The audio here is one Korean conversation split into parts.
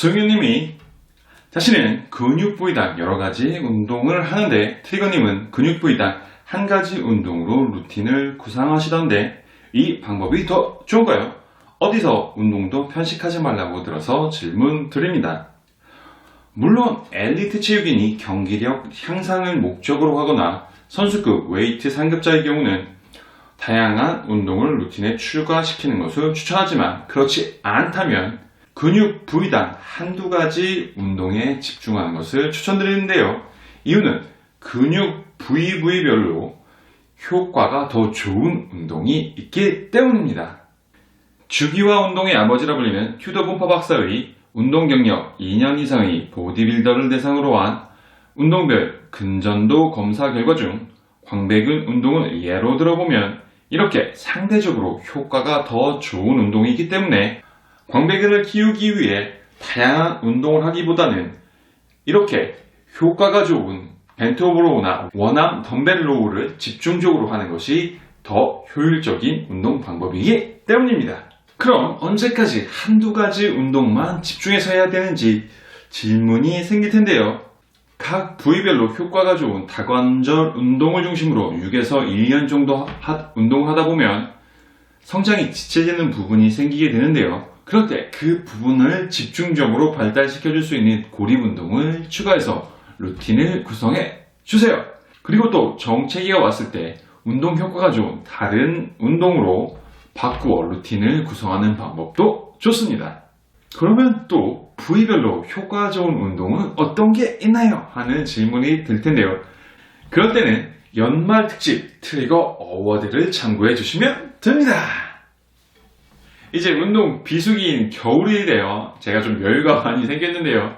승윤님이 자신은 근육 부위당 여러 가지 운동을 하는데 트리거님은 근육 부위당 한 가지 운동으로 루틴을 구상하시던데 이 방법이 더 좋은가요? 어디서 운동도 편식하지 말라고 들어서 질문 드립니다. 물론 엘리트 체육인이 경기력 향상을 목적으로 하거나 선수급 웨이트 상급자의 경우는 다양한 운동을 루틴에 추가시키는 것을 추천하지만 그렇지 않다면 근육 부위당 한두 가지 운동에 집중하는 것을 추천드리는데요. 이유는 근육 부위 부위별로 효과가 더 좋은 운동이 있기 때문입니다. 주기와 운동의 아버지라 불리는 휴더 본파 박사의 운동 경력 2년 이상의 보디빌더를 대상으로 한 운동별 근전도 검사 결과 중 광배근 운동을 예로 들어보면 이렇게 상대적으로 효과가 더 좋은 운동이기 때문에 광배근을 키우기 위해 다양한 운동을 하기보다는 이렇게 효과가 좋은 벤트오버로우나 원암 덤벨 로우를 집중적으로 하는 것이 더 효율적인 운동 방법이기 때문입니다. 그럼 언제까지 한두 가지 운동만 집중해서 해야 되는지 질문이 생길 텐데요. 각 부위별로 효과가 좋은 다관절 운동을 중심으로 6에서 1년 정도 하- 운동을 하다 보면 성장이 지체되는 부분이 생기게 되는데요. 그럴 때 그 부분을 집중적으로 발달시켜 줄 수 있는 고립 운동을 추가해서 루틴을 구성해 주세요. 그리고 또 정체기가 왔을 때 운동 효과가 좋은 다른 운동으로 바꾸어 루틴을 구성하는 방법도 좋습니다. 그러면 또 부위별로 효과 좋은 운동은 어떤 게 있나요? 하는 질문이 들 텐데요. 그럴 때는 연말 특집 트리거 어워드를 참고해 주시면 됩니다. 이제 운동 비수기인 겨울이래요. 제가 좀 여유가 많이 생겼는데요.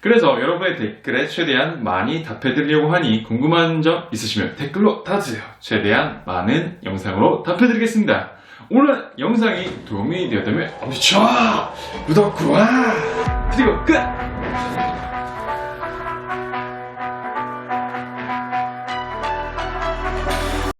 그래서 여러분의 댓글에 최대한 많이 답해드리려고 하니 궁금한 점 있으시면 댓글로 달아주세요. 최대한 많은 영상으로 답해드리겠습니다. 오늘 영상이 도움이 되었다면 좋아! 구독과 그리고 끝!